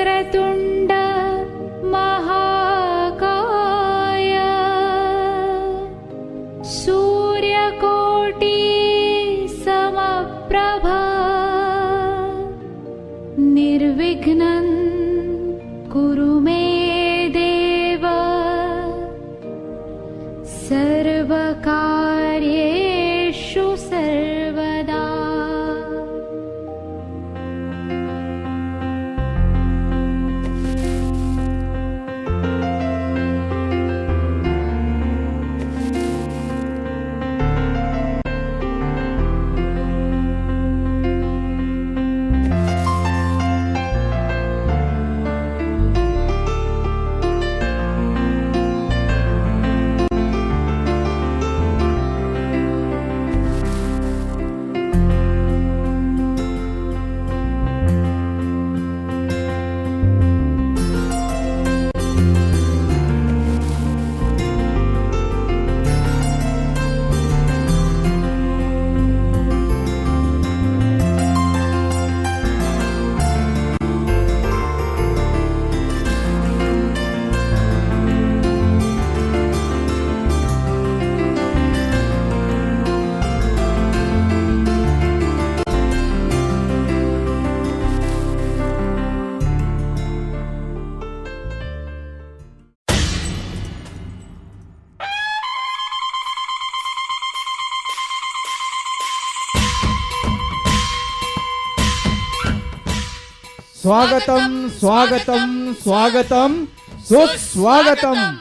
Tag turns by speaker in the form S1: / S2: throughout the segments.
S1: वक्रतुण्ड
S2: स्वागतं स्वागतं स्वागतं सुस्वागतम्।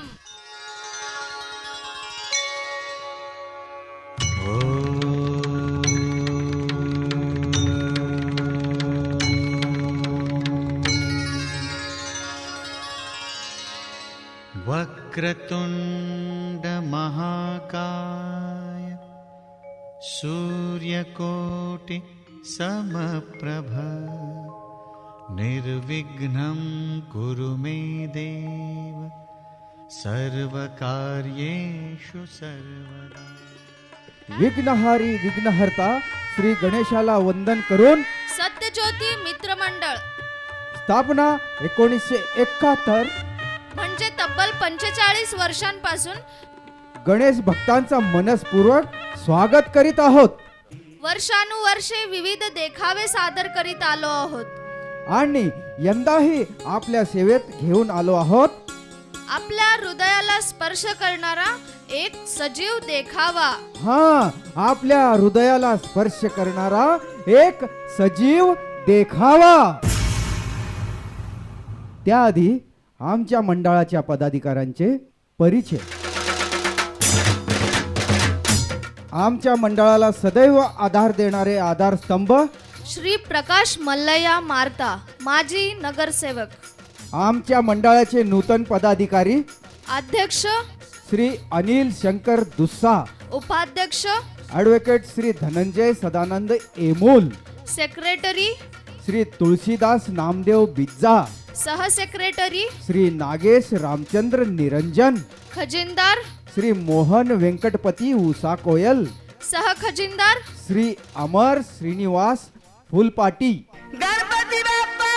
S3: वक्रतुण्डमहाकाय सूर्यकोटिसमप्रभ निर्विघ्नं कुरु मे देव। सर्वकार्येषु सर्वदा।
S2: विघ्नहारी विघ्नहर्ता श्री गणेशाला वंदन करून
S4: सत्यज्योती मित्रमंडळ
S2: स्थापना एकोणीसशे एकाहत्तर।
S4: म्हणजे तब्बल पंचेचाळीस वर्षांपासून
S2: गणेश भक्तांचा मनस्पूर्वक स्वागत करीत आहोत।
S4: वर्षानुवर्षे विविध देखावे सादर करीत आलो आहोत।
S2: आणि यंदाही आपल्या सेवेत घेऊन आलो आहोत.
S4: आपल्या हृदयाला स्पर्श करणारा एक सजीव देखावा.
S2: हा आपल्या हृदयाला स्पर्श करणारा एक सजीव देखावा. त्याआधी आमच्या मंडळाच्या पदाधिकाऱ्यांचे परिचय. आमच्या मंडळाला सदैव आधार देणारे आधारस्तंभ
S4: श्री प्रकाश मल्लया मारता माजी नगरसेवक.
S2: आमच्या मंडळाचे नूतन पदाधिकारी.
S4: अध्यक्ष.
S2: श्री अनिल शंकर दुस्सा.
S4: उपाध्यक्ष.
S2: ॲडव्होकेट श्री धनंजय सदानंद एमोल.
S4: सेक्रेटरी
S2: श्री तुळशीदास नामदेव बिज्जा.
S4: सहसेक्रेटरी
S2: श्री नागेश रामचंद्र निरंजन.
S4: खजिनदार.
S2: श्री मोहन व्यंकटपती उषा कोयल.
S4: सहखजिनदार
S2: श्री अमर श्रीनिवास फुलपाटी.
S5: गणपती बाप्पा!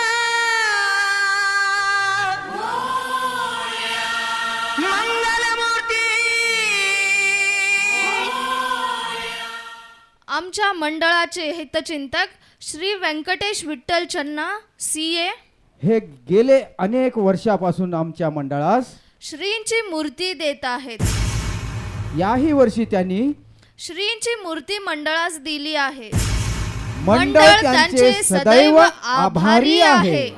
S5: मंगलमूर्ती!
S4: आमच्या मंडळाचे हितचिंतक श्री व्यंकटेश विठ्ठल चन्ना सी ए.
S2: हे गेले अनेक वर्षापासून आमच्या मंडळास.
S4: श्रींची मूर्ती देत आहेत.
S2: याही वर्षी त्यांनी
S4: श्रींची मूर्ती मंडळास दिली आहे.
S2: मंडळ त्यांचे सदैव आभारी आहे.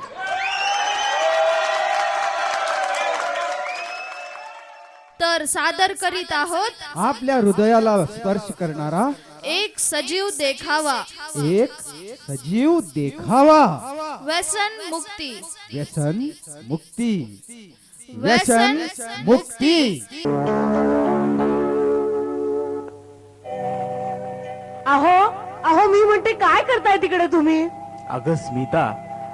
S4: तर सादर करीत आहोत
S2: आपल्या हृदयाला स्पर्श करणारा
S4: एक सजीव देखावा.
S2: एक सजीव देखावा.
S4: व्यसन मुक्ती.
S2: व्यसन मुक्ती. व्यसन मुक्ती.
S5: अहो अहो मी म्हणते काय करताय तिकडे तुम्ही?
S6: अगं स्मिता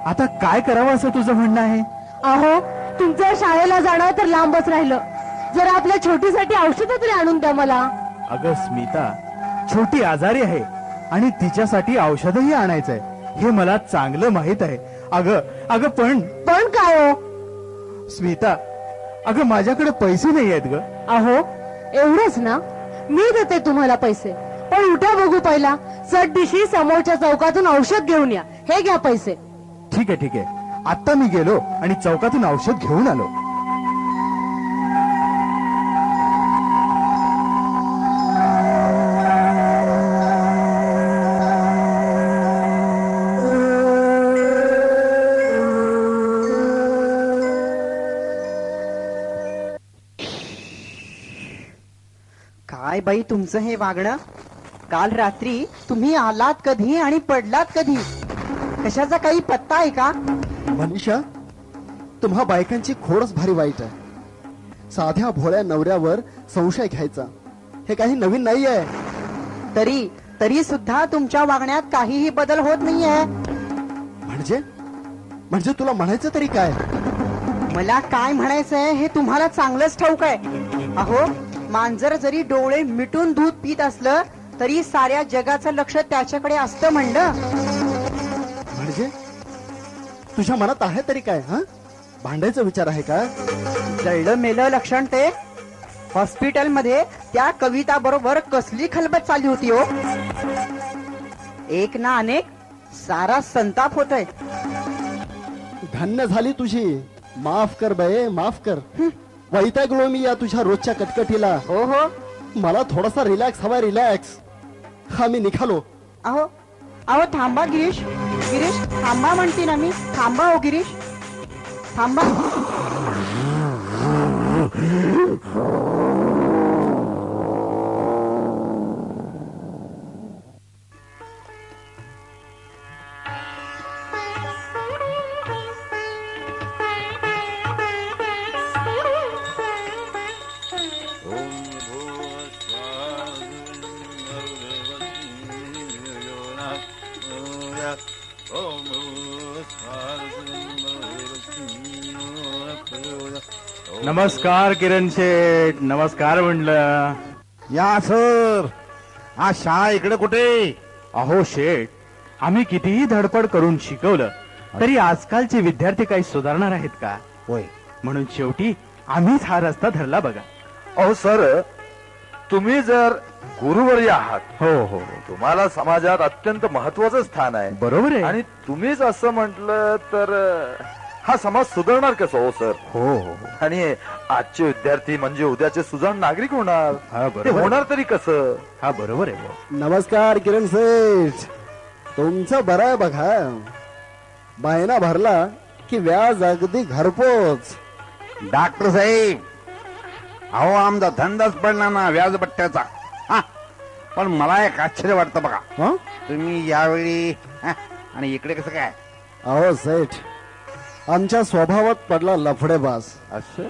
S6: आता काय करावं असं तुझं म्हणणं आहे?
S5: अहो तुमच्या शाळेला जाणं तर लांबच राहिलं. जरा आपल्या छोटीसाठी औषधं तरी आणून द्या मला.
S6: अगं स्मिता छोटी आजारी आहे आणि तिच्यासाठी औषधही आणायचंय. हे मला चांगलं माहीत आहे. अगं अगं पण
S5: पण काय हो?
S6: स्मिता अगं माझ्याकडे पैसे नाही आहेत ग.
S5: अहो एवढंच ना. मी देते तुम्हाला पैसे. पण उठा बघू पहिला. चट दिशी समोरच्या चौकातून औषध घेऊन या. हे घ्या पैसे.
S6: ठीक आहे ठीक आहे. आता मी गेलो आणि चौकातून औषध घेऊन आलो.
S7: काय बाई तुमचं हे वागणं? काल रात्री तुम्ही आलात कधी आणि पडलात कधी? कशाचा काही पत्ता आहे का?
S8: मनीषा तुम्हा बायकांची खोडच भारी वाईट आहे. साध्या भोळ्या नवऱ्यावर संशय घ्यायचा. हे काही नवीन नाही आहे
S7: तरी तरी सुद्धा तुमच्या वागण्यात काहीही बदल होत नाहीये.
S8: म्हणजे? म्हणजे तुला म्हणायचं तरी काय?
S7: मला काय म्हणायचंय हे तुम्हाला चांगलंच ठाऊक आहे. अहो मांजर जरी डोळे मिटून दूध पित असलं तरी साऱ्या जगाचं लक्ष त्याच्याकडे असतं म्हणलं.
S8: म्हणजे? तुझ्या मनात आहे तरी काय हा? भांडायचा विचार आहे का?
S7: जळलं मेलं लक्षण ते. हॉस्पिटलमध्ये त्या कविता बरोबर कसली खलबत चालली होती हो? एक ना अनेक सारा संताप होतोय.
S8: धन्य झाली तुझी. माफ कर बये माफ कर. वैतागलो मी या तुझ्या रोजच्या कटकटीला.
S7: हो हो.
S8: मला थोडासा रिलॅक्स हवाय रिलॅक्स. आम्ही निघालो.
S7: अहो अहो थांबा गिरीश. गिरीश थांबा म्हणते ना मी. थांबा हो गिरीश. थांबा.
S6: नमस्कार किरण शेठ. नमस्कार म्हणलं.
S9: या सर. आज शाळा इकडे कुठे?
S6: अहो शेठ आम्ही कितीही धडपड करून शिकवलं तरी आजकालचे विद्यार्थी काही सुधारणार आहेत का?
S9: होय.
S6: म्हणून शेवटी आम्हीच हा रस्ता धरला बघा.
S10: अहो सर तुम्ही जर गुरुवर्य आहात
S6: हो हो. हो.
S10: तुम्हाला समाजात अत्यंत महत्वाचं स्थान आहे.
S6: बरोबर आहे.
S10: आणि तुम्हीच असं म्हटलं तर हा समाज सुधारणार कसं हो सर?
S6: हो हो हो.
S10: आणि आजचे विद्यार्थी म्हणजे उद्याचे सुजाण नागरिक होणार.
S6: हा
S10: ते
S6: बरोबर.
S10: होणार तरी कसं?
S6: हा बरोबर आहे.
S8: नमस्कार किरण सेठ. तुमचं बरं आहे बघा. बायना भरला की व्याज अगदी घरपोच.
S9: डॉक्टर साहेब अहो आमचा धंदाच पडला ना व्याजपट्ट्याचा हा पण मला एक आश्चर्य वाटतं बघा.
S8: हं?
S9: तुम्ही यावेळी हा, आणि इकडे कसं काय?
S8: अहो सेठ आमच्या स्वभावात पडला लफडेबाज.
S9: असं?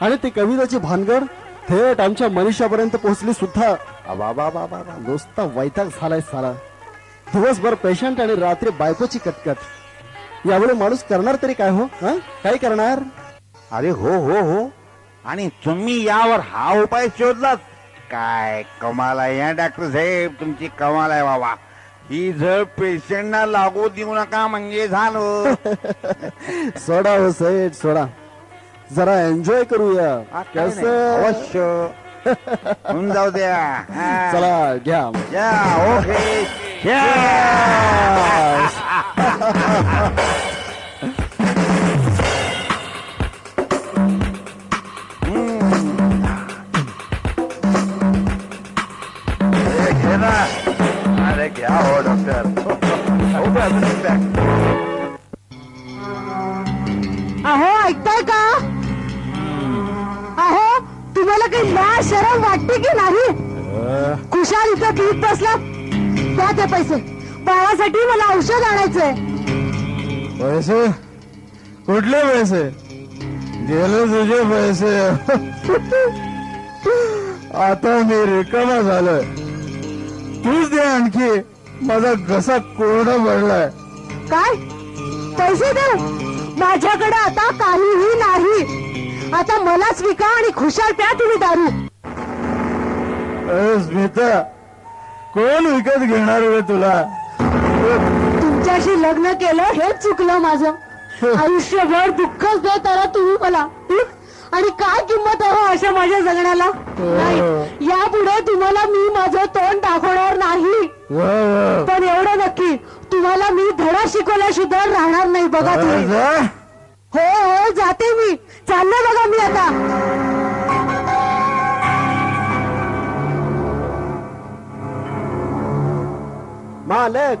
S8: आणि ती कविताची भानगड थेट आमच्या मनुष्यापर्यंत पोहोचली सुद्धा.
S9: अबा बा बा बा बा.
S8: नुसता वैताग झालाय सारा दिवसभर पेशंट आणि रात्री बायकोची कटकट. यावेळी माणूस करणार तरी काय हो? हं? काय करणार?
S9: अरे हो हो हो. आणि तुम्ही यावर हा उपाय शोधलात? काय कमाल आहे डॉक्टर साहेब? तुमची कमाल आहे बाबा. ही जर पेशंटना लागू देऊ नका म्हणजे झालं.
S8: सोडा हो सेठ सोडा. जरा एन्जॉय करूया.
S9: काय नाही.
S8: कसं?
S9: अवश्य. होऊन जाऊ द्या. हा.
S8: चला घ्या.
S9: या ओके.
S10: हे
S5: आणायचंय.
S8: पैसे? कुठले पैसे? गेले तुझे पैसे. आता मी रिकामा झालोय. तूच दे आणखी. माझा घसा कोरडा पडलाय.
S5: काय? पैसे देऊ माझ्याकडे आता काहीही नाही. आता मलाच विका आणि खुशाल प्या तुम्ही दारू.
S8: स्मिता कोण विकत घेणार रे तुला?
S5: तुझ्याशी लग्न केलं हेच चुकलं माझं. आयुष्यभर दुःखच देत आला तुम्ही मला. हं? आणि काय किंमत आहे हो अशा माझ्या जगण्याला? नाही यापुढे तुम्हाला मी माझं तोंड दाखवणार नाही. पण एवढं नक्की तुम्हाला मी धडा शिकवल्याशिवाय राहणार नाही बघा तुम्ही. हो. हो जाते मी. चालले बघा मी आता.
S11: मालक.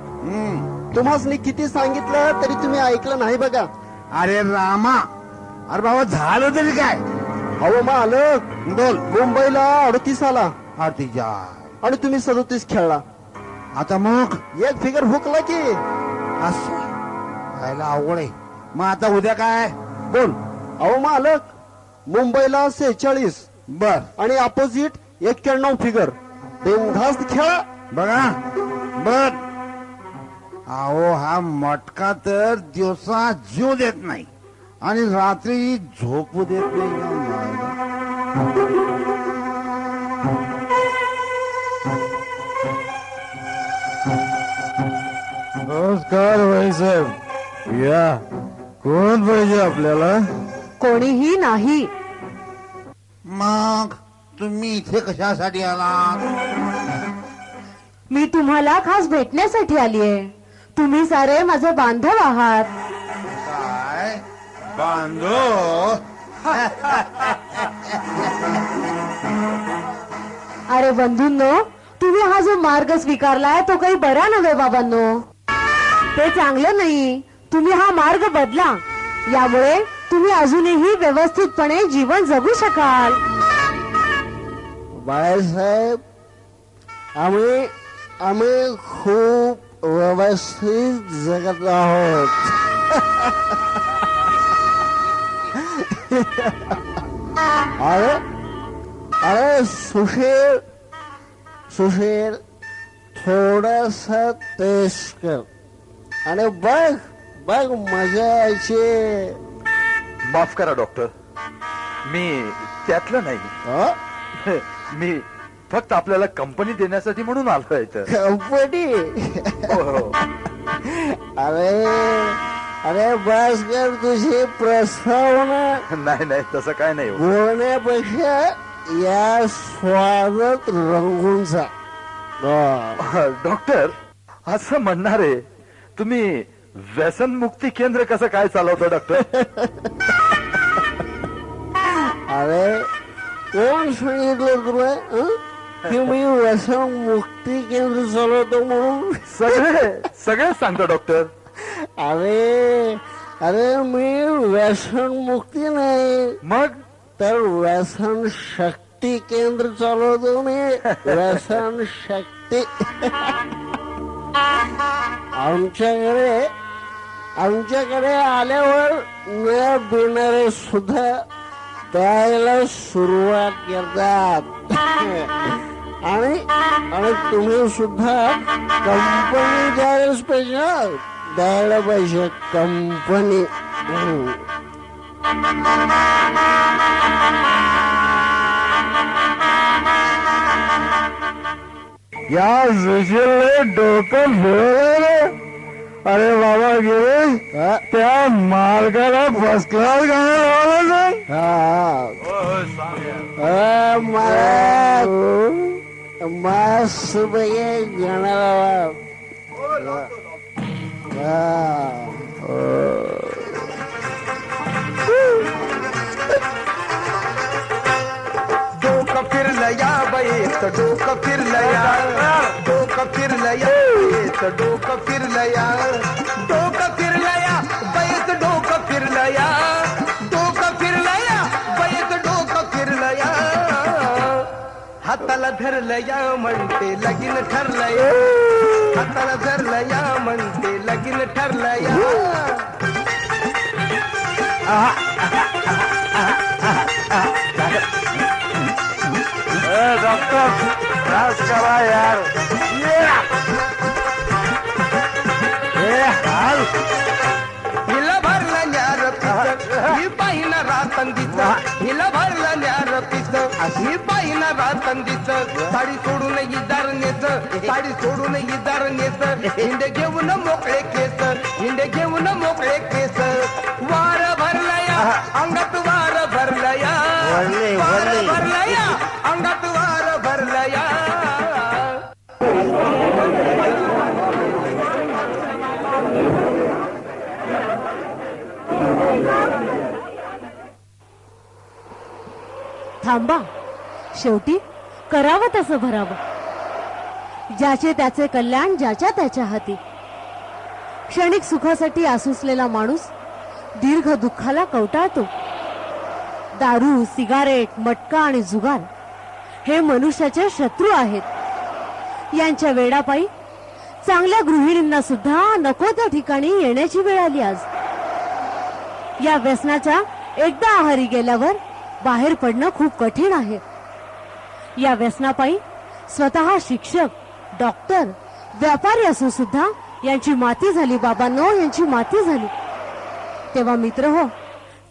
S11: तुम्हाला किती सांगितलं तरी तुम्ही ऐकलं नाही बघा.
S9: अरे रामा अरे बाबा झालं तरी काय?
S11: अहो मालक
S9: बोल.
S11: मुंबईला अडतीस आला.
S9: आरतीच्या
S11: आणि तुम्ही सदोतीस खेळला.
S9: आता मग?
S11: एक फिगर हुकला की.
S9: असं. खायला अवघड आहे. मग आता उद्या काय? बोल.
S11: अहो मालक मुंबईला सेहेचाळीस.
S9: बर.
S11: आणि अपोजिट एक्क्याण्णव फिगर. बिनधास्त खेळा.
S9: बघा. बर. अहो हा मटका तर दिवसा जीव देत नाही. आणि रात्री झोपू देत नाही.
S10: नमस्कार भाईसाहेब या. कोण पाहिजे आपल्याला?
S5: कोणीही नाही.
S9: मग तुम्ही इथे कशासाठी आलात?
S5: मी तुम्हाला खास भेटण्यासाठी आली आहे तुम्ही सारे माझे बांधव आहात.
S9: काय? बांधो
S5: अरे बंधूंनो तुम्ही हा जो मार्ग स्वीकारलाय तो काही बरा नव्हे बाबांनो. ते चांगलं नाही. तुम्ही हा मार्ग बदला. यामुळे तुम्ही अजूनही व्यवस्थितपणे जीवन जगू शकाल.
S11: बाळासाहेब आम्ही आम्ही खूप व्यवस्थित जगत आहोत. अरे अरे सुशील सुशील थोडस टेस्ट कर. आणि बघ बघ मजा यायची.
S10: माफ करा डॉक्टर. मी त्यातलं नाही.
S11: हं?
S10: मी फक्त आपल्याला कंपनी देण्यासाठी म्हणून आलोय इथं
S11: कंपनी
S10: हो, हो.
S11: अरे अरे बस कर तुझी प्रस्तावना
S10: नाही नाही तसं काय नाही हो.
S11: बोलण्यापेक्षा या स्वागत रंगून जा.
S10: डॉक्टर असं म्हणणारे तुम्ही व्यसन मुक्ती केंद्र कसं काय चालवतं डॉक्टर
S11: अरे कोण सांगितलं तुला हं? की मी व्यसन मुक्ती केंद्र चालवतो म्हणून
S10: सगळे सगळे सांगतो डॉक्टर
S11: अरे अरे मी व्यसन मुक्ती नाही.
S10: मग?
S11: तर व्यसन शक्ती केंद्र चालवतो मी. व्यसन शक्ती. आमच्याकडे आमच्याकडे आल्यावर न पिणारे सुद्धा प्यायला सुरुवात करतात. आणि आणि तुम्ही सुद्धा कंपनी द्यायलाच पाहिजे द्यायला पाहिजे कंपनी.
S10: या सुशीलने डोकं फिरवलं अरे बाबा गेले त्या मार्गाला फर्स्ट क्लास गाणं लावलं
S11: हा मला मस्त पैकी गणाला
S12: डोकं फिरलं या बाईत डोकं फिरलं या डोकं फिरलं या बाईत डोकं फिरलं हाताला धरलं या म्हणते लगीन ठरलं या हाताला धरलं या म्हणते लगीन ठरलं या
S10: डॉक्टर त्रास करा यार.
S12: हिला. भरलं न्यार हिला भरलं न्यार ही पाहिन रातंदीच साडी सोडून इदार नेच साडी सोडून इदार नेच हिंदे घेऊन मोकळे केस हिंडे घेऊन मोकळे केस. वार भरलया अंगात वार भरलया.
S5: थांबा. शेवटी करावं तसं भरावं. ज्याचे त्याचे कल्याण ज्याच्या त्याच्या हाती. क्षणिक सुखासाठी आसुसलेला माणूस दीर्घ दुःखाला कवटाळतो. दारू सिगारेट मटका आणि जुगार हे मनुष्याचे शत्रू आहेत. यांच्या वेडापायी चांगल्या गृहिणींना सुद्धा नको त्या ठिकाणी येण्याची वेळ आली आज. या व्यसनाच्या एकदा आहारी गेल्यावर बाहेर पडणं खूप कठीण आहे. या व्यसनापायी स्वतः शिक्षक डॉक्टर व्यापारी असून सुद्धा यांची माती झाली बाबांनो यांची माती झाली. तेव्हा मित्र हो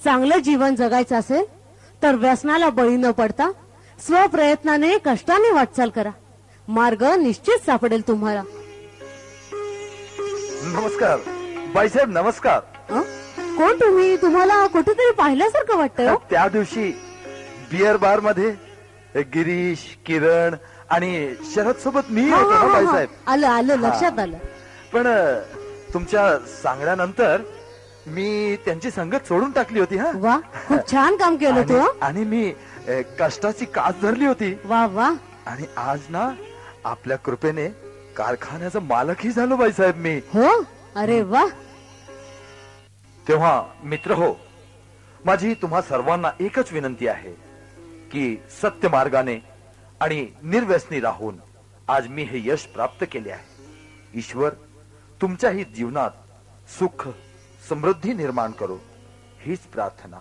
S5: चांगलं जीवन जगायचं असेल तर व्यसनाला बळी न पडता स्वप्रयत्नाने कष्टाने वाटचाल करा. मार्ग निश्चित सापडेल तुम्हाला.
S10: नमस्कार. बाईसाहेब नमस्कार?
S5: कोण तुम्ही? तुम्हाला कुठेतरी पाहिल्यासारखं वाटतं?
S10: त्या दिवशी बिअर बारमध्ये गिरीश किरण आणि शरद सोबत मी होतो ना. बाईसाहेब
S5: आलं आलं लक्षात आलं.
S10: पण तुमच्या सांगण्यानंतर मी त्यांची संगत सोडून टाकली होती हा.
S5: वा खूप छान काम केलं तू?
S10: आणि- आणि मी अ, कष्टाची कास धरली होती.
S5: वा वा.
S10: आणि आज ना आपल्या कृपेने कारखान्याचा मालकही झालो बाईसाहेब मी.
S5: हो? अरे वा.
S10: तेव्हा मित्र हो माझी तुम्हा सर्वांना एकच विनंती आहे की सत्य मार्गाने आणि निर्व्यसनी राहून आज मी हे यश प्राप्त केले आहे. ईश्वर तुमच्याही जीवनात सुख समृद्धी निर्माण करो हीच प्रार्थना.